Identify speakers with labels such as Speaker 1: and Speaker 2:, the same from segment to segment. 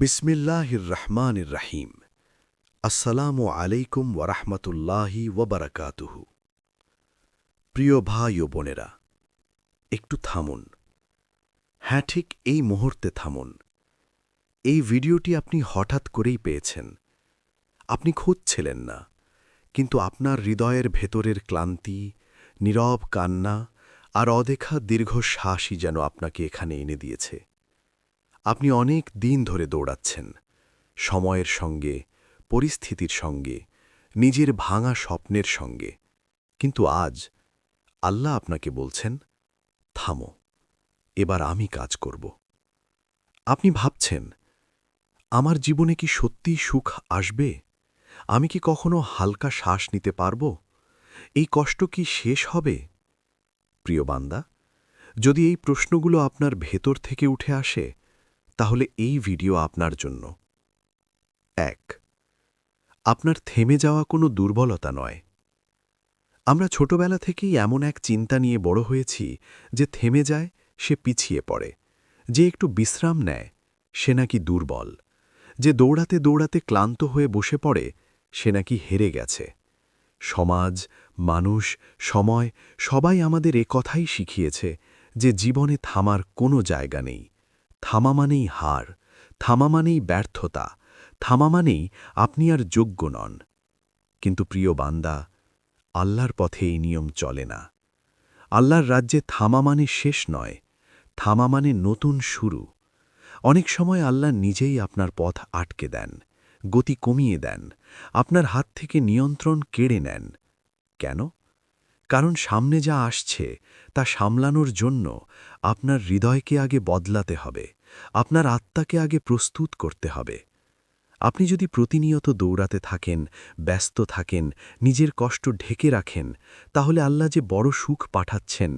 Speaker 1: বিসমিল্লাহির রহমানির রাহিম আসসালামু আলাইকুম ওরহমতুল্লাহি ওবরাকাতুহু প্রিয় ভাই ও বোনেরা, একটু থামুন। হ্যাঁ ঠিক এই মুহূর্তে থামুন। এই ভিডিওটি আপনি হঠাৎ করেই পেয়েছেন। আপনি খুঁজছিলেন না, কিন্তু আপনার হৃদয়ের ভেতরের ক্লান্তি, নীরব কান্না আর অদেখা দীর্ঘ শ্বাসই যেন আপনাকে এখানে এনে দিয়েছে। আপনি অনেক দিন ধরে দৌড়াচ্ছেন। সময়ের সঙ্গে, পরিস্থিতির সঙ্গে, নিজের ভাঙা স্বপ্নের সঙ্গে। কিন্তু আজ আল্লাহ আপনাকে বলছেন, থামো, এবার আমি কাজ করব। আপনি ভাবছেন, আমার জীবনে কি সত্যি সুখ আসবে? আমি কি কখনো হালকা শ্বাস নিতে পারব? এই কষ্ট কি শেষ হবে? প্রিয় বান্দা, যদি এই প্রশ্নগুলো আপনার ভেতর থেকে উঠে আসে তাহলে এই ভিডিও আপনার জন্য। এক, আপনার থেমে যাওয়া কোনো দুর্বলতা নয়। আমরা ছোটবেলা থেকেই এমন এক চিন্তা নিয়ে বড় হয়েছি যে থেমে যায়, সে পিছিয়ে পড়ে, যে একটু বিশ্রাম নেয়, সে নাকি দুর্বল, যে দৌড়াতে দৌড়াতে ক্লান্ত হয়ে বসে পড়ে, সে নাকি হেরে গেছে। সমাজ, মানুষ, সময় সবাই আমাদের এ কথাই শিখিয়েছে যে জীবনে থামার কোনো জায়গা নেই। থামা মানেই হার, থামা মানেই ব্যর্থতা, থামা মানেই আপনি আর যোগ্য নন। কিন্তু প্রিয় বান্দা, আল্লাহর পথে এই নিয়ম চলে না। আল্লাহর রাজ্যে থামা মানে শেষ নয়, থামা মানে নতুন শুরু। অনেক সময় আল্লাহ নিজেই আপনার পথ আটকে দেন, গতি কমিয়ে দেন, আপনার হাত থেকে নিয়ন্ত্রণ কেড়ে নেন। কেন? কারণ সামনে যা আসছে, তা সামলানোর জন্য আপনার হৃদয়কে আগে বদলাতে হবে। আপনার আত্মাকে আগে প্রস্তুত করতে হবে। আপনি যদি প্রতিনিয়ত দৌড়াতে থাকেন, ব্যস্ত থাকেন, নিজের কষ্ট ঢেকে রাখেন, তাহলে আল্লাহ যে বড় সুখ পাঠাচ্ছেন,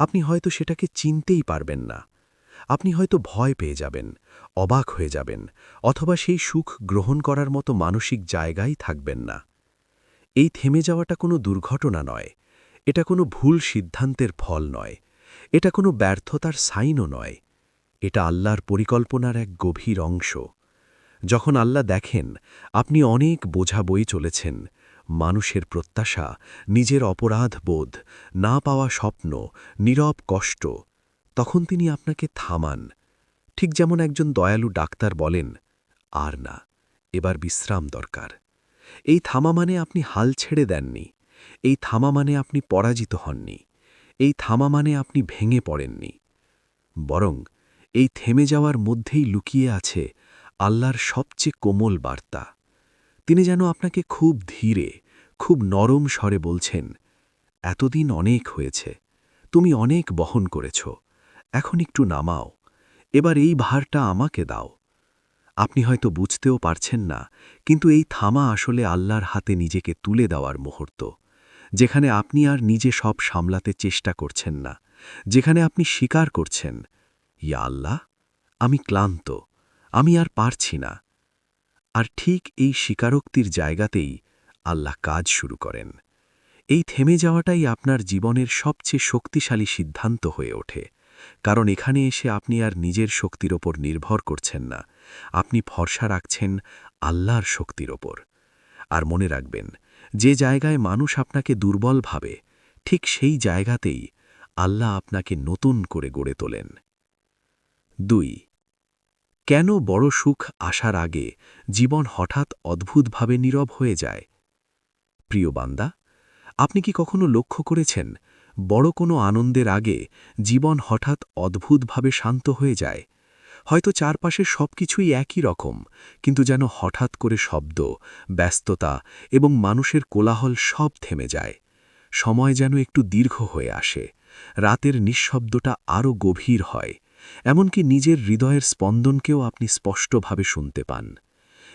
Speaker 1: আপনি হয়তো সেটাকে চিনতেই পারবেন না। আপনি হয়তো ভয় পেয়ে যাবেন, অবাক হয়ে যাবেন, অথবা সেই সুখ গ্রহণ করার মতো মানসিক জায়গায় থাকবেন না। এই থেমে যাওয়াটা কোনো দুর্ঘটনা নয়, এটা কোনো ভুল সিদ্ধান্তের ফল নয়। এটা কোনো ব্যর্থতার সাইনও নয়। এটা আল্লাহর পরিকল্পনার এক গভীর অংশ। যখন আল্লাহ দেখেন, আপনি অনেক বোঝা বই চলেছেন, মানুষের প্রত্যাশা, নিজের অপরাধ বোধ, না পাওয়া স্বপ্ন, নীরব কষ্ট, তখন তিনি আপনাকে থামান। ঠিক যেমন একজন দয়ালু ডাক্তার বলেন, আর না, এবার বিশ্রাম দরকার। এই থামা মানে আপনি হাল ছেড়ে দেননি। এই থামা মানে আপনি পরাজিত হননি। এই থামা মানে আপনি ভেঙে পড়েননি। বরং এই থেমে যাওয়ার মধ্যেই লুকিয়ে আছে আল্লাহর সবচেয়ে কোমল বার্তা। তিনি যেন আপনাকে খুব ধীরে, খুব নরম স্বরে বলছেন, এতদিন অনেক হয়েছে, তুমি অনেক বহন করেছ, এখন একটু নামাও, এবার এই ভারটা আমাকে দাও। আপনি হয়তো বুঝতেও পারছেন না, কিন্তু এই থামা আসলে আল্লাহর হাতে নিজেকে তুলে দেওয়ার মুহূর্ত। যেখানে আপনি আর নিজে সব সামলাতে চেষ্টা করছেন না, যেখানে আপনি স্বীকার করছেন, ইয়া আল্লাহ, আমি ক্লান্ত, আমি আর পারছি না। আর ঠিক এই স্বীকারোক্তির জায়গাতেই আল্লাহ কাজ শুরু করেন। এই থেমে যাওয়াটাই আপনার জীবনের সবচেয়ে শক্তিশালী সিদ্ধান্ত হয়ে ওঠে, কারণ এখানে এসে আপনি আর নিজের শক্তির ওপর নির্ভর করছেন না, আপনি ভরসা রাখছেন আল্লাহর শক্তির ওপর। আর মনে রাখবেন, যে জায়গায় মানুষ আপনাকে দুর্বল ভাবে, ঠিক সেই জায়গাতেই আল্লাহ আপনাকে নতুন করে গড়ে তোলেন। দুই, কেন বড় সুখ আসার আগে জীবন হঠাৎ অদ্ভুতভাবে নীরব হয়ে যায়? প্রিয় বান্দা, আপনি কি কখনো লক্ষ্য করেছেন, বড় কোনো আনন্দের আগে জীবন হঠাৎ অদ্ভুতভাবে শান্ত হয়ে যায়? হয়তো চারপাশে সব কিছুই একই রকম, কিন্তু যেন হঠাৎ করে শব্দ, ব্যস্ততা এবং মানুষের কোলাহল সব থেমে যায়। সময় যেন একটু দীর্ঘ হয়ে আসে। রাতের নিঃশব্দটা আরও গভীর হয়, এমনকি নিজের হৃদয়ের স্পন্দনকেও আপনি স্পষ্টভাবে শুনতে পান।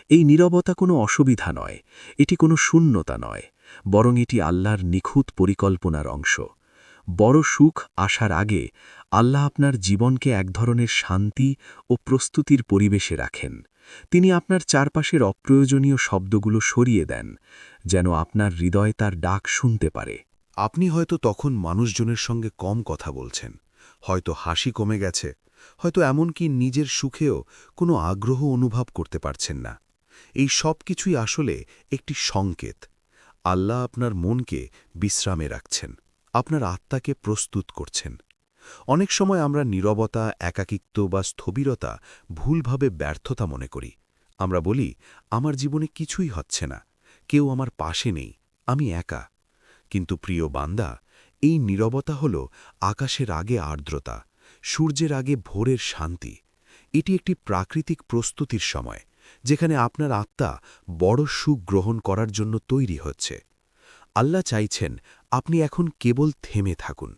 Speaker 1: এই নীরবতা কোনো অসুবিধা নয়, এটি কোনো শূন্যতা নয়, বরং এটি আল্লাহর নিখুঁত পরিকল্পনার অংশ। বড় সুখ আসার আগে আল্লাহ আপনার জীবনকে এক ধরনের শান্তি ও প্রস্তুতির পরিবেশে রাখেন। তিনি আপনার চারপাশের অপ্রয়োজনীয় শব্দগুলো সরিয়ে দেন, যেন আপনার হৃদয় তার ডাক শুনতে পারে।
Speaker 2: আপনি হয়তো তখন মানুষজনের সঙ্গে কম কথা বলছেন, হয়তো হাসি কমে গেছে,
Speaker 1: হয়তো এমনকি নিজের সুখেও কোনো আগ্রহ অনুভব করতে পারছেন না। এই সব কিছুই আসলে একটি সংকেত। আল্লাহ আপনার মনকে বিশ্রামে রাখছেন। আপনার আত্মাকে প্রস্তুত করছেন। অনেক সময় আমরা নীরবতা, একাকিত্ব বা স্থবিরতা ভুলভাবে ব্যর্থতা মনে করি। আমরা বলি, আমার জীবনে কিছুই হচ্ছে না। কেউ আমার পাশে নেই। আমি একা। কিন্তু প্রিয় বান্দা, এই নীরবতা হল আকাশের আগে আর্দ্রতা, সূর্যের আগে ভোরের শান্তি। এটি একটি প্রাকৃতিক প্রস্তুতির সময়, যেখানে আপনার আত্মা বড় সুখ গ্রহণ করার জন্য তৈরি হচ্ছে। আল্লাহ চাইছেন আপনি এখন কেবল থেমে থাকুন।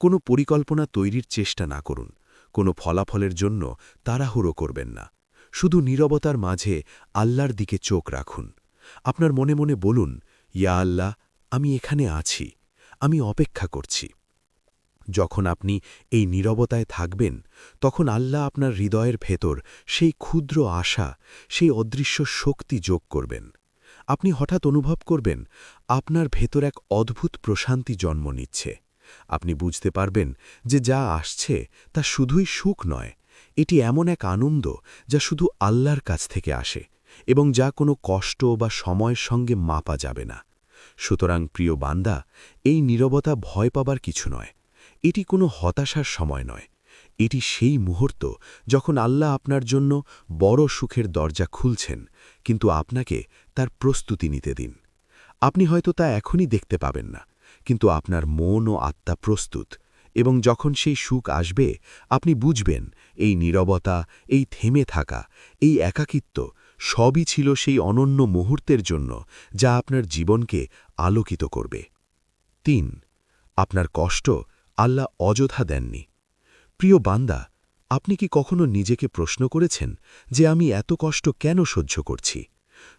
Speaker 1: কোনো পরিকল্পনা তৈরির চেষ্টা না করুন। কোনো ফলাফলের জন্য তাড়াহুড়ো করবেন না। শুধু নীরবতার মাঝে আল্লাহর দিকে চোখ রাখুন। আপনার মনে মনে বলুন, ইয়া আল্লাহ, আমি এখানে আছি। আমি অপেক্ষা করছি। যখন আপনি এই নীরবতায় থাকবেন, তখন আল্লাহ আপনার হৃদয়ের ভেতর সেই ক্ষুদ্র আশা, সেই অদৃশ্য শক্তি যোগ করবেন। আপনি হঠাৎ অনুভব করবেন, আপনার ভেতর এক অদ্ভুত প্রশান্তি জন্ম নিচ্ছে। আপনি বুঝতে পারবেন যে যা আসছে তা শুধুই সুখ নয়, এটি এমন এক আনন্দ যা শুধু আল্লাহর কাছ থেকে আসে এবং যা কোনো কষ্ট বা সময়ের সঙ্গে মাপা যাবে না। সুতরাং প্রিয় বান্দা, এই নীরবতা ভয় পাবার কিছু নয়, এটি কোনো হতাশার সময় নয়, এটি সেই মুহূর্ত যখন আল্লাহ আপনার জন্য বড় সুখের দরজা খুলছেন, কিন্তু আপনাকে তার প্রস্তুতি নিতে দিন। আপনি হয়তো তা এখনই দেখতে পাবেন না, কিন্তু আপনার মন ও আত্মা প্রস্তুত এবং যখন সেই সুখ আসবে, আপনি বুঝবেন এই নীরবতা, এই থেমে থাকা, এই একাকিত্ব সবই ছিল সেই অনন্য মুহূর্তের জন্য যা আপনার জীবনকে আলোকিত করবে। তিন, আপনার কষ্ট আল্লাহ অযথা দেননি। প্রিয় বান্দা, আপনি কি কখনো নিজেকে প্রশ্ন করেছেন যে আমি এত কষ্ট কেন সহ্য করছি?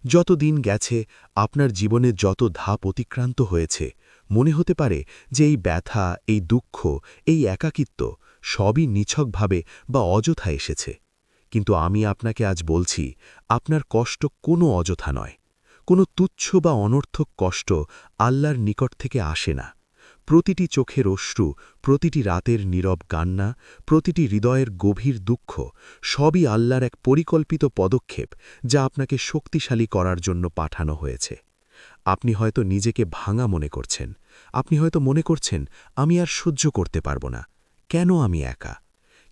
Speaker 1: যত দিন গেছে, আপনার জীবনে যত ধাপ অতিক্রান্ত হয়েছে, মনে হতে পারে যে এই ব্যথা, এই দুঃখ, এই একাকিত্ব সবই নিছকভাবে বা অযথা এসেছে। কিন্তু আমি আপনাকে আজ বলছি, আপনার কষ্ট কোনো অযথা নয়। কোনো তুচ্ছ বা অনর্থক কষ্ট আল্লাহর নিকট থেকে আসে না। প্রতিটি চোখের অশ্রু, প্রতিটি রাতের নীরব কান্না, প্রতিটি হৃদয়ের গভীর দুঃখ, সবই আল্লাহর এক পরিকল্পিত পদক্ষেপ যা আপনাকে শক্তিশালী করার জন্য পাঠানো হয়েছে। আপনি হয়তো নিজেকে ভাঙা মনে করছেন। আপনি হয়তো মনে করছেন, আমি আর সহ্য করতে পারব না। কেন আমি একা?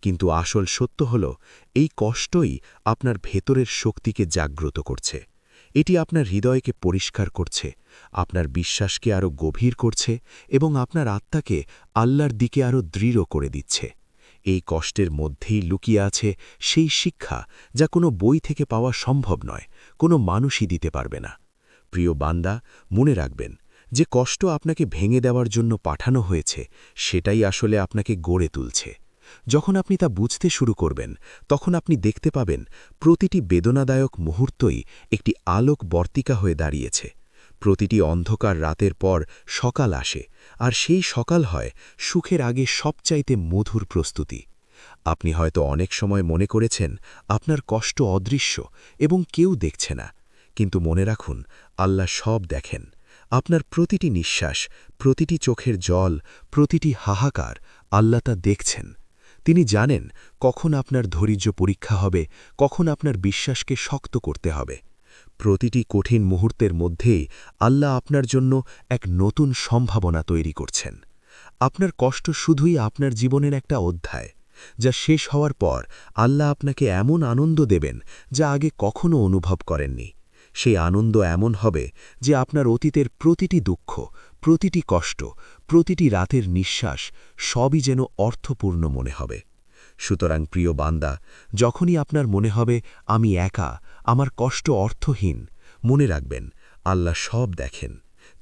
Speaker 1: কিন্তু আসল সত্য হল, এই কষ্টই আপনার ভেতরের শক্তিকে জাগ্রত করছে। এটি আপনার হৃদয়কে পরিষ্কার করছে, আপনার বিশ্বাসকে আরও গভীর করছে এবং আপনার আত্মাকে আল্লাহর দিকে আরও দৃঢ় করে দিচ্ছে। এই কষ্টের মধ্যেই লুকিয়ে আছে সেই শিক্ষা যা কোনো বই থেকে পাওয়া সম্ভব নয়, কোনো মানুষই দিতে পারবে না। প্রিয় বান্দা, মনে রাখবেন, যে কষ্ট আপনাকে ভেঙে দেওয়ার জন্য পাঠানো হয়েছে, সেটাই আসলে আপনাকে গড়ে তুলছে। যখন আপনি তা বুঝতে শুরু করবেন, তখন আপনি দেখতে পাবেন প্রতিটি বেদনাদায়ক মুহূর্তই একটি আলোক বর্তিকা হয়ে দাঁড়িয়েছে। প্রতিটি অন্ধকার রাতের পর সকাল আসে, আর সেই সকাল হয় সুখের আগে সবচাইতে মধুর প্রস্তুতি। আপনি হয়তো অনেক সময় মনে করেছেন, আপনার কষ্ট অদৃশ্য এবং কেউ দেখছে না। কিন্তু মনে রাখুন, আল্লাহ সব দেখেন। আপনার প্রতিটি নিঃশ্বাস, প্রতিটি চোখের জল, প্রতিটি হাহাকার আল্লাহ তা দেখছেন। তিনি জানেন কখন আপনার ধৈর্য পরীক্ষা হবে, কখন আপনার বিশ্বাসকে শক্ত করতে হবে। প্রতিটি কঠিন মুহূর্তের মধ্যেই আল্লাহ আপনার জন্য এক নতুন সম্ভাবনা তৈরি করছেন। আপনার কষ্ট শুধুই আপনার জীবনের একটা অধ্যায়, যা শেষ হওয়ার পর আল্লাহ আপনাকে এমন আনন্দ দেবেন যা আগে কখনো অনুভব করেননি। সেই আনন্দ এমন হবে যে আপনার অতীতের প্রতিটি দুঃখ, প্রতিটি কষ্ট, প্রতিটি রাতের নিঃশ্বাস সবই যেন অর্থপূর্ণ মনে হবে। সুতরাং প্রিয় বান্দা, যখনই আপনার মনে হবে, আমি একা, আমার কষ্ট অর্থহীন, মনে রাখবেন, আল্লাহ সব দেখেন।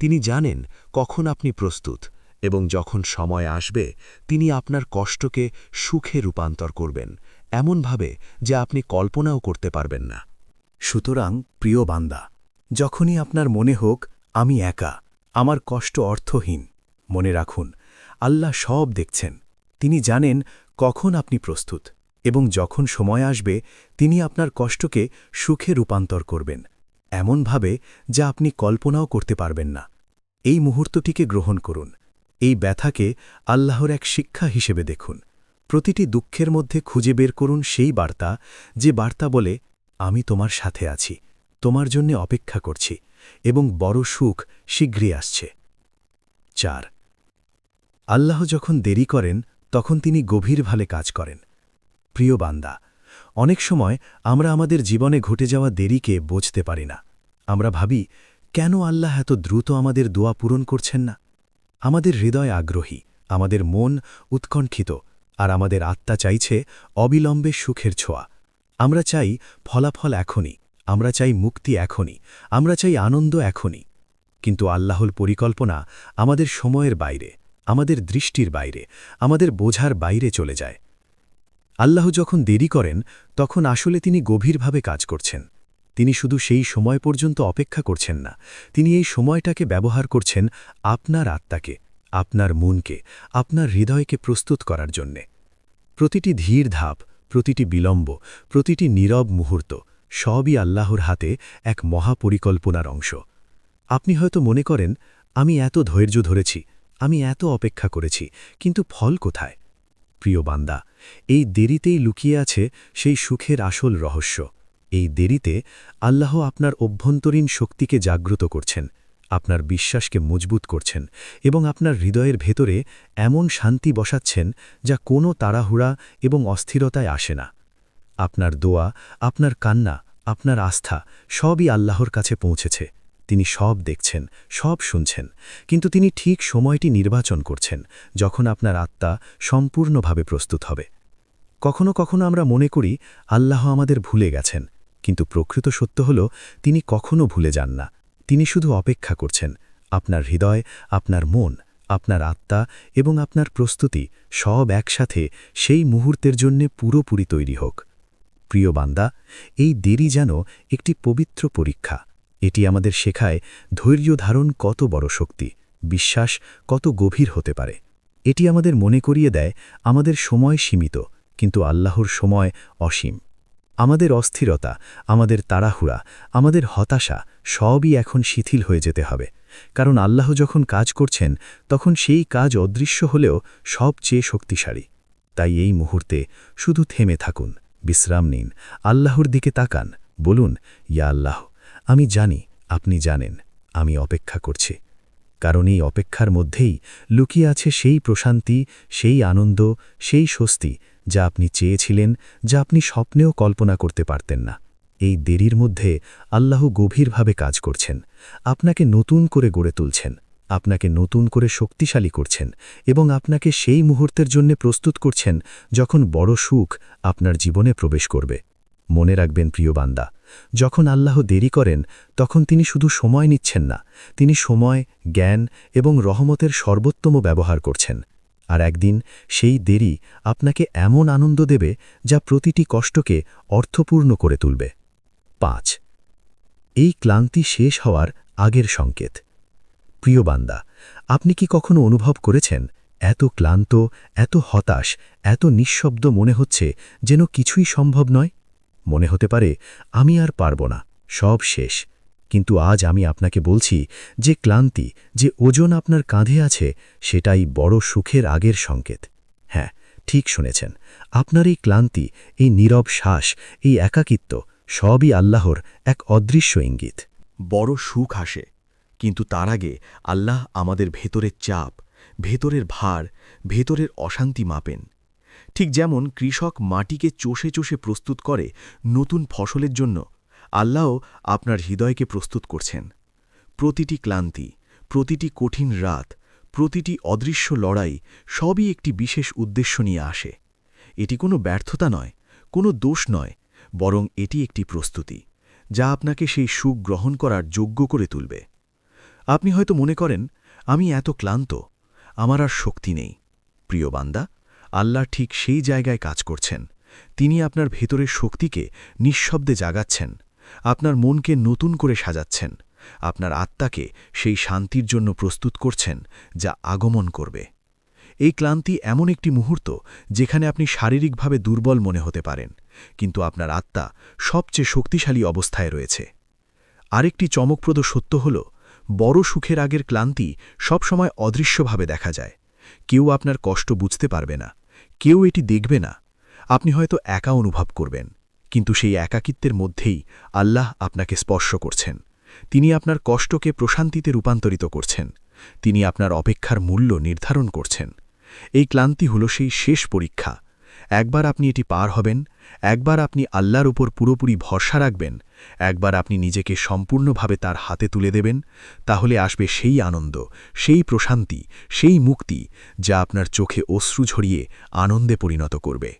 Speaker 1: তিনি জানেন কখন আপনি প্রস্তুত এবং যখন সময় আসবে, তিনি আপনার কষ্টকে সুখে রূপান্তর করবেন, এমনভাবে যে আপনি কল্পনাও করতে পারবেন না।
Speaker 2: সুতরাং, প্রিয় বান্দা, যখনই আপনার মনে হোক, আমি একা, আমার কষ্ট অর্থহীন, মনে রাখুন, আল্লাহ সব দেখছেন, তিনি জানেন কখন আপনি প্রস্তুত, এবং যখন সময় আসবে, তিনি আপনার কষ্টকে সুখে রূপান্তর করবেন, এমনভাবে যা আপনি কল্পনাও করতে পারবেন না। এই মুহূর্তটিকে গ্রহণ করুন, এই ব্যথাকে আল্লাহর এক শিক্ষা হিসেবে দেখুন, প্রতিটি দুঃখের মধ্যে খুঁজে বের করুন সেই বার্তা, যে বার্তা বলে আমি তোমার সাথে আছি, তোমার জন্য অপেক্ষা করছি, এবং বড় সুখ শীঘ্রই আসছে। চার, আল্লাহ যখন দেরি করেন, তখন তিনি গভীরভাবে কাজ করেন। প্রিয় বান্দা, অনেক সময় আমরা আমাদের জীবনে ঘটে যাওয়া দেরিকে বুঝতে পারি না। আমরা ভাবি, কেন আল্লাহ এত দ্রুত আমাদের দোয়া পূরণ করছেন না? আমাদের হৃদয় আগ্রহী, আমাদের মন উৎকণ্ঠিত, আর আমাদের আত্মা চাইছে অবিলম্বে সুখের ছোঁয়া। আমরা চাই ফলাফল এখনই, আমরা চাই মুক্তি এখনই, আমরা চাই আনন্দ এখনই। কিন্তু আল্লাহর পরিকল্পনা আমাদের সময়ের বাইরে, আমাদের দৃষ্টির বাইরে, আমাদের বোঝার বাইরে চলে যায়। আল্লাহ যখন দেরি করেন, তখন আসলে তিনি গভীরভাবে কাজ করছেন। তিনি শুধু সেই সময় পর্যন্ত অপেক্ষা করছেন না, তিনি এই সময়টাকে ব্যবহার করছেন আপনার আত্মাকে, আপনার মনকে, আপনার হৃদয়কে প্রস্তুত করার জন্যে। প্রতিটি ধীর ধাপ প্রতিটি বিলম্ব, প্রতিটি নীরব মুহূর্ত সবই আল্লাহর হাতে এক মহাপরিকল্পনার অংশ। আপনি হয়তো মনে করেন, আমি এত ধৈর্য ধরেছি, আমি এত অপেক্ষা করেছি, কিন্তু ফল কোথায়? প্রিয় বান্দা, এই দেরিতেই লুকিয়ে আছে সেই সুখের আসল রহস্য। এই দেরিতে আল্লাহ আপনার অভ্যন্তরীণ শক্তিকে জাগ্রত করছেন। আপনার বিশ্বাসকে মজবুত করছেন এবং আপনার হৃদয়ের ভেতরে এমন শান্তি বসাচ্ছেন যা কোনো তাড়াহুড়া এবং অস্থিরতায় আসে না। আপনার দোয়া, আপনার কান্না, আপনার আস্থা সবই আল্লাহর কাছে পৌঁছেছে। তিনি সব দেখছেন, সব শুনছেন। কিন্তু তিনি ঠিক সময়টি নির্বাচন করছেন, যখন আপনার আত্মা সম্পূর্ণভাবে প্রস্তুত হবে। কখনো কখনো আমরা মনে করি, আল্লাহ আমাদের ভুলে গেছেন, কিন্তু প্রকৃত সত্য হল, তিনি কখনো ভুলে যান না। তিনি শুধু অপেক্ষা করছেন, আপনার হৃদয়, আপনার মন, আপনার আত্মা এবং আপনার প্রস্তুতি সব একসাথে সেই মুহূর্তের জন্যে পুরোপুরি তৈরি হোক। প্রিয় বান্দা, এই দেরি যেন একটি পবিত্র পরীক্ষা। এটি আমাদের শেখায় ধৈর্য ধারণ কত বড় শক্তি, বিশ্বাস কত গভীর হতে পারে। এটি আমাদের মনে করিয়ে দেয় আমাদের সময় সীমিত, কিন্তু আল্লাহর সময় অসীম। আমাদের অস্থিরতা, আমাদের তাড়াহুড়া, আমাদের হতাশা সবই এখন শিথিল হয়ে যেতে হবে। কারণ আল্লাহ যখন কাজ করছেন, তখন সেই কাজ অদৃশ্য হলেও সবচেয়ে শক্তিশালী। তাই এই মুহূর্তে শুধু থেমে থাকুন, বিশ্রাম নিন, আল্লাহর দিকে তাকান, বলুন, ইয়া আল্লাহ, আমি জানি, আপনি জানেন, আমি অপেক্ষা করছি। কারণ এই অপেক্ষার মধ্যেই লুকিয়ে আছে সেই প্রশান্তি, সেই আনন্দ, সেই স্বস্তি যা আপনি চেয়েছিলেন, যা আপনি স্বপ্নেও কল্পনা করতে পারতেন না। এই দেরির মধ্যে আল্লাহ গভীরভাবে কাজ করছেন। আপনাকে নতুন করে গড়ে তুলছেন। আপনাকে নতুন করে শক্তিশালী করছেন এবং আপনাকে সেই মুহূর্তের জন্য প্রস্তুত করছেন যখন বড় সুখ আপনার জীবনে প্রবেশ করবে। মনে রাখবেন, প্রিয় বান্দা, যখন আল্লাহ দেরি করেন, তখন তিনি শুধু সময় নিচ্ছেন না, তিনি সময়, জ্ঞান এবং রহমতের সর্বোত্তম ব্যবহার করছেন। আর একদিন সেই দেরি আপনাকে এমন আনন্দ দেবে যা প্রতিটি কষ্টকে অর্থপূর্ণ করে তুলবে। পাঁচ। এই ক্লান্তি শেষ হওয়ার আগের সংকেত। প্রিয় বান্দা, আপনি কি কখনো অনুভব করেছেন এত ক্লান্ত, এত হতাশ, এত নিঃশব্দ মনে হচ্ছে যেন কিছুই সম্ভব নয়? মনে হতে পারে, আমি আর পারব না, সব শেষ। কিন্তু আজ আমি আপনাকে বলছি যে ক্লান্তি, যে ওজন আপনার কাঁধে আছে, সেটাই বড় সুখের আগের সংকেত। হ্যাঁ ঠিক শুনেছেন। আপনার এই ক্লান্তি, এই নীরব শ্বাস, এই একাকিত্ব, সবই আল্লাহর এক অদৃশ্য ইঙ্গিত।
Speaker 1: বড় সুখ আসে, কিন্তু তার আগে আল্লাহ আমাদের ভেতরের চাপ, ভেতরের ভার, ভেতরের অশান্তি মাপেন। ঠিক যেমন কৃষক মাটিকে চষে চষে প্রস্তুত করে নতুন ফসলের জন্য আল্লাহ আপনার হৃদয়কে প্রস্তুত করছেন। প্রতিটি ক্লান্তি, প্রতিটি কঠিন রাত, প্রতিটি অদৃশ্য লড়াই সবই একটি বিশেষ উদ্দেশ্য নিয়ে আসে। এটি কোনো ব্যর্থতা নয়, কোনো দোষ নয়, বরং এটি একটি প্রস্তুতি, যা আপনাকে সেই সুখ গ্রহণ করার যোগ্য করে তুলবে। আপনি হয়তো মনে করেন, আমি এত ক্লান্ত, আমার আর শক্তি নেই। প্রিয় বান্দা, আল্লাহ ঠিক সেই জায়গায় কাজ করছেন। তিনি আপনার ভেতরের শক্তিকে নিঃশব্দে জাগাচ্ছেন। আপনার মনকে নতুন করে সাজাচ্ছেন। আপনার আত্মাকে সেই শান্তির জন্য প্রস্তুত করছেন যা আগমন করবে। এই ক্লান্তি এমন একটি মুহূর্ত যেখানে আপনি শারীরিকভাবে দুর্বল মনে হতে পারেন, কিন্তু আপনার আত্মা সবচেয়ে শক্তিশালী অবস্থায় রয়েছে। আরেকটি চমকপ্রদ সত্য হল, বড় সুখের আগের ক্লান্তি সবসময় অদৃশ্যভাবে দেখা যায়। কেউ আপনার কষ্ট বুঝতে পারবে না,
Speaker 2: কেউ এটি দেখবে না। আপনি হয়তো একা অনুভব করবেন। কিন্তু সেই একাকিত্বের মধ্যেই আল্লাহ আপনাকে স্পর্শ করছেন। তিনি আপনার কষ্টকে প্রশান্তিতে রূপান্তরিত করছেন। তিনি আপনার অপেক্ষার মূল্য নির্ধারণ করছেন। এই ক্লান্তি হল সেই শেষ পরীক্ষা। একবার আপনি এটি পার হবেন, একবার আপনি আল্লাহর উপর পুরোপুরি ভরসা রাখবেন, একবার আপনি নিজেকে সম্পূর্ণভাবে তার হাতে তুলে দেবেন, তাহলে আসবে সেই আনন্দ, সেই প্রশান্তি, সেই মুক্তি, যা আপনার চোখে অশ্রু ঝরিয়ে আনন্দে পরিণত করবে।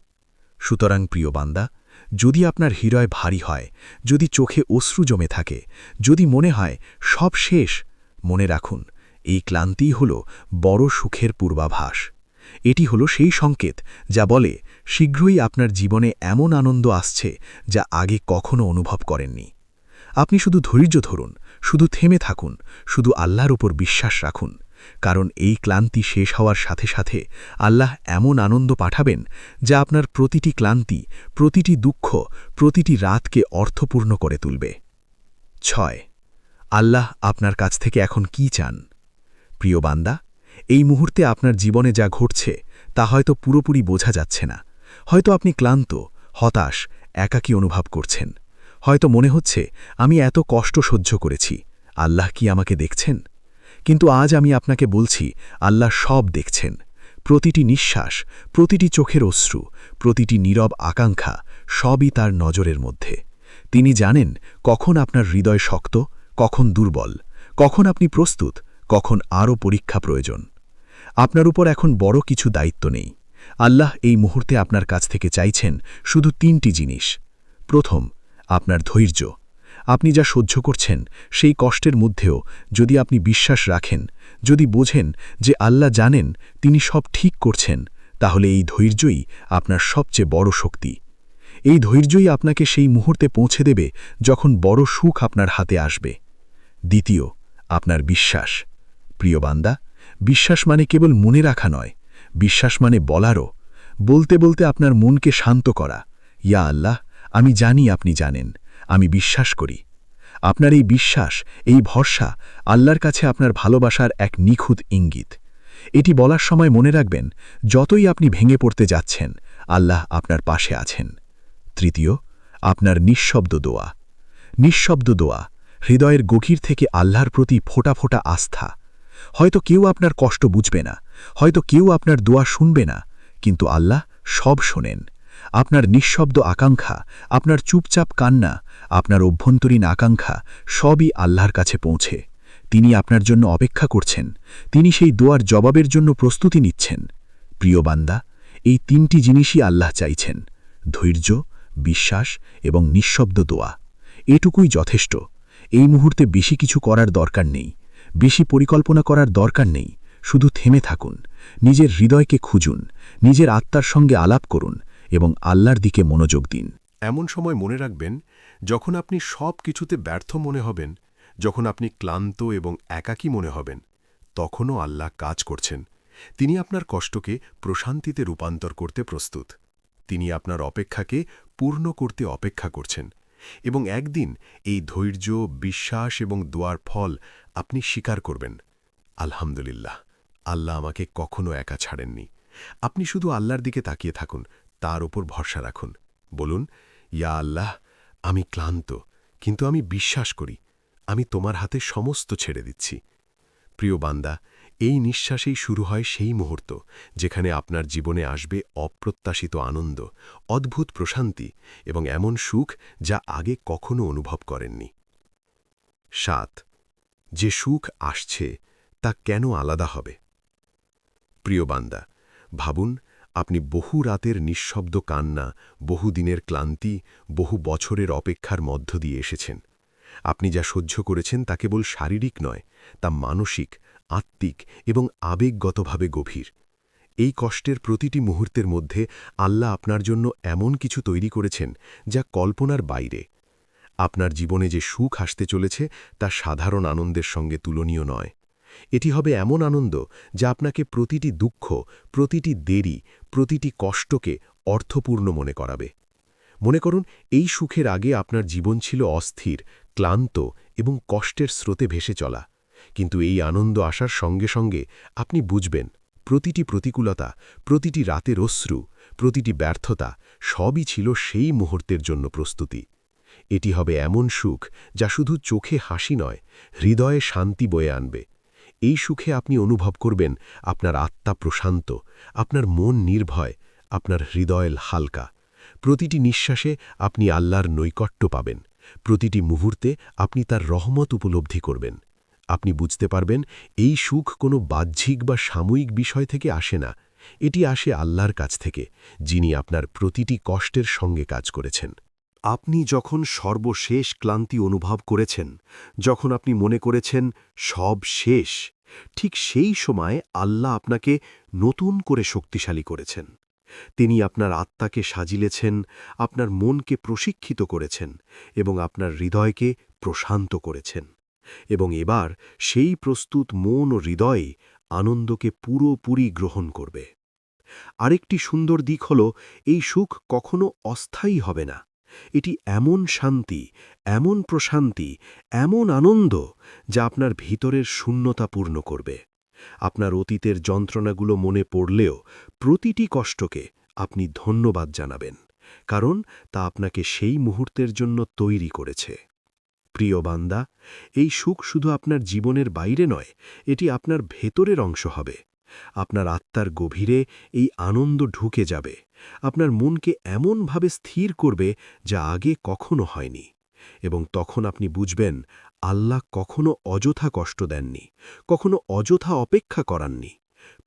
Speaker 2: সুতরাং প্রিয় বান্দা যদি আপনার হৃদয় ভারী হয়, যদি চোখে অশ্রু জমে থাকে, যদি মনে হয় সব শেষ, মনে রাখুন, এই ক্লান্তিই হল বড় সুখের পূর্বাভাস। এটি হলো সেই সংকেত যা বলে, শীঘ্রই আপনার জীবনে এমন আনন্দ আসছে যা আগে কখনো অনুভব করেননি। আপনি শুধু ধৈর্য ধরুন, শুধু থেমে থাকুন, শুধু আল্লাহর উপর বিশ্বাস রাখুন। কারণ এই ক্লান্তি শেষ হওয়ার সাথে সাথে আল্লাহ এমন আনন্দ পাঠাবেন যা আপনার প্রতিটি ক্লান্তি, প্রতিটি দুঃখ, প্রতিটি রাতকে অর্থপূর্ণ করে তুলবে। ছয়, আল্লাহ আপনার কাছ থেকে এখন কি চান? প্রিয় বান্দা, এই মুহূর্তে আপনার জীবনে যা ঘটছে, তা হয়তো পুরোপুরি বোঝা যাচ্ছে না। হয়তো আপনি ক্লান্ত, হতাশ, একাকী অনুভব করছেন। হয়তো মনে হচ্ছে, আমি এত কষ্ট সহ্য করেছি। আল্লাহ কি আমাকে দেখছেন? কিন্তু আজ আমি আপনাকে বলছি, আল্লাহ সব দেখছেন। প্রতিটি নিঃশ্বাস, প্রতিটি চোখের অশ্রু, প্রতিটি নীরব আকাঙ্ক্ষা সবই তার নজরের মধ্যে। তিনি জানেন কখন আপনার হৃদয় শক্ত, কখন দুর্বল, কখন আপনি প্রস্তুত, কখন আরও পরীক্ষা প্রয়োজন। আপনার উপর এখন বড় কিছু দায়িত্ব নেই। আল্লাহ এই মুহূর্তে আপনার কাছ থেকে চাইছেন শুধু তিনটি জিনিস। প্রথম, আপনার ধৈর্য। আপনি যা সহ্য করছেন সেই কষ্টের মধ্যেও যদি আপনি বিশ্বাস রাখেন, যদি বোঝেন যে আল্লাহ জানেন তিনি সব ঠিক করছেন, তাহলে এই ধৈর্যই আপনার সবচেয়ে বড় শক্তি। এই ধৈর্যই আপনাকে সেই মুহূর্তে পৌঁছে দেবে যখন বড় সুখ আপনার হাতে আসবে। দ্বিতীয়, আপনার বিশ্বাস। প্রিয় বান্দা, বিশ্বাস মানে কেবল মনে রাখা নয়, বিশ্বাস মানে বলারও। বলতে বলতে আপনার মনকে শান্ত করা। ইয়া আল্লাহ, আমি জানি আপনি জানেন। আমি বিশ্বাস করি। আপনার এই বিশ্বাস, এই ভরসা আল্লাহর কাছে আপনার ভালোবাসার এক নিখুঁত ইঙ্গিত। এটি বলার সময় মনে রাখবেন, যতই আপনি ভেঙে পড়তে যাচ্ছেন, আল্লাহ আপনার পাশে আছেন। তৃতীয়, আপনার নিঃশব্দ দোয়া। নিঃশব্দ দোয়া, হৃদয়ের গভীর থেকে আল্লাহর প্রতি ফোটা ফোটা আস্থা। হয়তো কেউ আপনার কষ্ট বুঝবে না, হয়তো কেউ আপনার দোয়া শুনবে না, কিন্তু আল্লাহ সব শোনেন। আপনার নিঃশব্দ আকাঙ্ক্ষা, আপনার চুপচাপ কান্না আপনার অভ্যন্তরীণ আকাঙ্ক্ষা সবই আল্লাহর কাছে পৌঁছে। তিনি আপনার জন্য অপেক্ষা করছেন। তিনি সেই দোয়ার জবাবের জন্য প্রস্তুতি নিচ্ছেন। প্রিয় বান্দা, এই তিনটি জিনিসই আল্লাহ চাইছেন। ধৈর্য, বিশ্বাস এবং নিঃশব্দ দোয়া। এটুকুই যথেষ্ট। এই মুহূর্তে বেশি কিছু করার দরকার নেই। বেশি পরিকল্পনা করার দরকার নেই। শুধু থেমে থাকুন। নিজের হৃদয়কে খুঁজুন। নিজের আত্মার সঙ্গে আলাপ করুন এবং আল্লাহর দিকে মনোযোগ দিন।
Speaker 3: এমন সময় মনে রাখবেন, যখন আপনি সব কিছুতে ব্যর্থ মনে হবেন, যখন আপনি ক্লান্ত এবং একাকী মনে হবেন, তখনও আল্লাহ কাজ করছেন। তিনি আপনার কষ্টকে প্রশান্তিতে রূপান্তর করতে প্রস্তুত। তিনি আপনার অপেক্ষাকে পূর্ণ করতে অপেক্ষা করছেন এবং একদিন এই ধৈর্য, বিশ্বাস এবং দোয়ার ফল আপনি স্বীকার করবেন। আলহামদুলিল্লাহ, আল্লাহ আমাকে কখনো একা ছাড়েননি। আপনি শুধু আল্লাহর দিকে তাকিয়ে থাকুন, তার ওপর ভরসা রাখুন। বলুন ইয়া আল্লাহ, আমি ক্লান্ত, কিন্তু আমি বিশ্বাস করি, আমি তোমার হাতে সমস্ত ছেড়ে দিচ্ছি। প্রিয় বান্দা, এই নিঃশ্বাসেই শুরু হয় সেই মুহূর্ত, যেখানে আপনার জীবনে আসবে অপ্রত্যাশিত আনন্দ, অদ্ভুত প্রশান্তি এবং এমন সুখ যা আগে কখনো অনুভব করেননি। সাত, যে সুখ আসছে, তা কেন আলাদা হবে? প্রিয় বান্দা, ভাবুন আপনি বহু রাতের নিঃশব্দ কান্না, বহু দিনের ক্লান্তি, বহু বছরের অপেক্ষার মধ্য দিয়ে এসেছেন। আপনি যা সহ্য করেছেন তা কেবল শারীরিক নয়, তা মানসিক, আত্মিক এবং আবেগগতভাবে গভীর। এই কষ্টের প্রতিটি মুহূর্তের মধ্যে আল্লাহ আপনার জন্য এমন কিছু তৈরি করেছেন যা কল্পনার বাইরে। আপনার জীবনে যে সুখ আসতে চলেছে তা সাধারণ আনন্দের সঙ্গে তুলনীয় নয়। এটি হবে এমন আনন্দ যা আপনাকে প্রতিটি দুঃখ, প্রতিটি দেরি, প্রতিটি কষ্টকে অর্থপূর্ণ মনে করাবে। মনে করুন, এই সুখের আগে আপনার জীবন ছিল অস্থির, ক্লান্ত এবং কষ্টের স্রোতে ভেসে চলা। কিন্তু এই আনন্দ আসার সঙ্গে সঙ্গে আপনি বুঝবেন, প্রতিটি প্রতিকূলতা, প্রতিটি রাতের অশ্রু, প্রতিটি ব্যর্থতা সবই ছিল সেই মুহূর্তের জন্য প্রস্তুতি। এটি হবে এমন সুখ যা শুধু চোখে হাসি নয়, হৃদয়ে শান্তি বয়ে আনবে। এই সুখে আপনি অনুভব করবেন আপনার আত্মা প্রশান্ত, আপনার মন নির্ভয়, আপনার হৃদয় হালকা। প্রতিটি নিঃশ্বাসে আপনি আল্লাহর নৈকট্য পাবেন। প্রতিটি মুহূর্তে আপনি তার রহমত উপলব্ধি করবেন। আপনি বুঝতে পারবেন এই সুখ কোনো বাহ্যিক বা সাময়িক বিষয় থেকে আসে না। এটি আসে আল্লাহর কাছ থেকে, যিনি আপনার প্রতিটি কষ্টের সঙ্গে কাজ করেছেন।
Speaker 1: আপনি যখন সর্বশেষ ক্লান্তি অনুভব করেছেন, যখন আপনি মনে করেছেন সব শেষ, ঠিক সেই সময় আল্লাহ আপনাকে নতুন করে শক্তিশালী করেছেন। তিনি আপনার আত্মাকে সাজিলেছেন, আপনার মনকে প্রশিক্ষিত করেছেন এবং আপনার হৃদয়কে প্রশান্ত করেছেন। এবং এবার সেই প্রস্তুত মন ও হৃদয়ে আনন্দকে পুরোপুরি গ্রহণ করবে। আরেকটি সুন্দর দিক হল, এই সুখ কখনো অস্থায়ী হবে না। এটি এমন শান্তি, এমন প্রশান্তি, এমন আনন্দ যা আপনার ভিতরের শূন্যতা পূর্ণ করবে। আপনার অতীতের যন্ত্রণাগুলো মনে পড়লেও প্রতিটি কষ্টকে আপনি ধন্যবাদ জানাবেন, কারণ তা আপনাকে সেই মুহূর্তের জন্য তৈরি করেছে। প্রিয় বান্দা, এই সুখ শুধু আপনার জীবনের বাইরে নয়, এটি আপনার ভেতরের অংশ হবে। আপনার আত্মার গভীরে এই আনন্দ ঢুকে যাবে। আপনার মনকে এমনভাবে স্থির করবে যা আগে কখনো হয়নি এবং তখন আপনি বুঝবেন আল্লাহ কখনো অযথা কষ্ট দেননি, কখনো অযথা অপেক্ষা করাননি।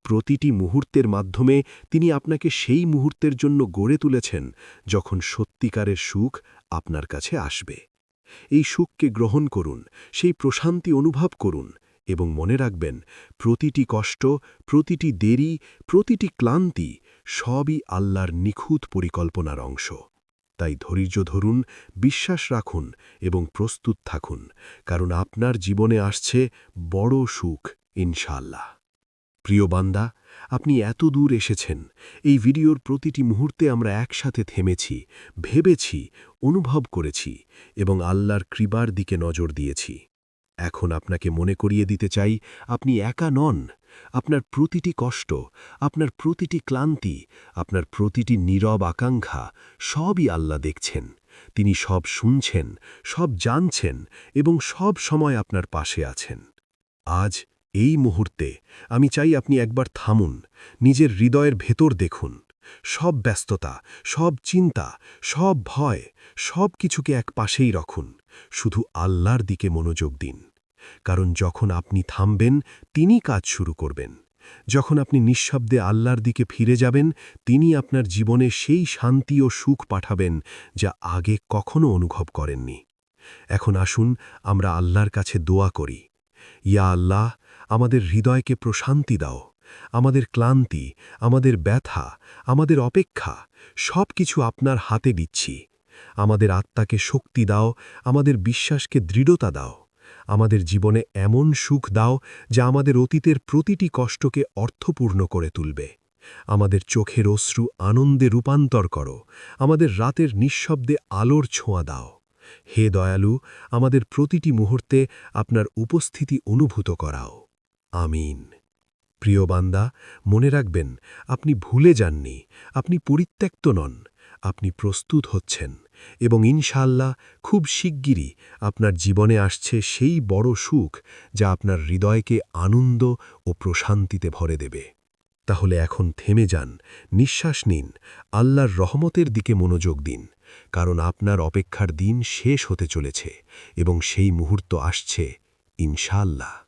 Speaker 1: প্রতিটি মুহূর্তের মাধ্যমে তিনি আপনাকে সেই মুহূর্তের জন্য গড়ে তুলেছেন যখন সত্যিকারের সুখ আপনার কাছে আসবে। এই সুখকে গ্রহণ করুন, সেই প্রশান্তি অনুভব করুন এবং মনে রাখবেন, প্রতিটি কষ্ট, প্রতিটি দেরি, প্রতিটি ক্লান্তি সবই আল্লাহর নিখুঁত পরিকল্পনার অংশ। তাই ধৈর্য ধরুন, বিশ্বাস রাখুন এবং প্রস্তুত থাকুন, কারণ আপনার জীবনে আসছে বড় সুখ ইনশাল্লাহ প্রিয় বান্দা, আপনি এত দূর এসেছেন, এই ভিডিওর প্রতিটি মুহূর্তে আমরা একসাথে থেমেছি, ভেবেছি, অনুভব করেছি এবং আল্লাহর কৃবার দিকে নজর দিয়েছি। এখন আপনাকে মনে করিয়ে দিতে চাই, আপনি একা নন। আপনার প্রতিটি কষ্ট, আপনার প্রতিটি ক্লান্তি, আপনার প্রতিটি নীরব আকাঙ্ক্ষা সবই আল্লাহ দেখছেন। তিনি সব শুনছেন, সব জানছেন এবং সব সময় আপনার পাশে আছেন। আজ এই মুহূর্তে আমি চাই আপনি একবার থামুন, নিজের হৃদয়ের ভেতর দেখুন। সব ব্যস্ততা, সব চিন্তা, সব ভয়, সব কিছুকে এক পাশেই রাখুন। শুধু আল্লাহর দিকে মনোযোগ দিন। কারণ যখন আপনি থামবেন তিনি কাজ শুরু করবেন। যখন আপনি নিঃশব্দে আল্লাহর দিকে ফিরে যাবেন তিনি আপনার জীবনে সেই শান্তি ও সুখ পাঠাবেন যা আগে কখনো অনুভব করেননি। এখন আসুন, আমরা আল্লাহর কাছে দোয়া করি। ইয়া আল্লাহ, আমাদের হৃদয়কে প্রশান্তি দাও। আমাদের ক্লান্তি, আমাদের ব্যথা, আমাদের অপেক্ষা সব কিছু আপনার হাতে দিচ্ছি। আমাদের আত্মাকে শক্তি দাও, আমাদের বিশ্বাসকে দৃঢ়তা দাও, আমাদের জীবনে এমন সুখ দাও যা আমাদের অতীতের প্রতিটি কষ্টকে অর্থপূর্ণ করে তুলবে। আমাদের চোখের অশ্রু আনন্দে রূপান্তর করো, আমাদের রাতের নিঃশব্দে আলোর ছোঁয়া দাও। হে দয়ালু, আমাদের প্রতিটি মুহূর্তে আপনার উপস্থিতি অনুভূত করাও। আমিন। প্রিয় বান্দা, মনে রাখবেন, আপনি ভুলে যাননি, আপনি পরিত্যক্ত নন, আপনি প্রস্তুত হচ্ছেন। এবং ইনশাল্লাহ খুব শিগগিরই আপনার জীবনে আসছে সেই বড় সুখ যা আপনার হৃদয়কে আনন্দ ও প্রশান্তিতে ভরে দেবে। তাহলে এখন থেমে যান, নিঃশ্বাস নিন, আল্লাহর রহমতের দিকে মনোযোগ দিন, কারণ আপনার অপেক্ষার দিন শেষ হতে চলেছে এবং সেই মুহূর্ত আসছে ইনশাল্লাহ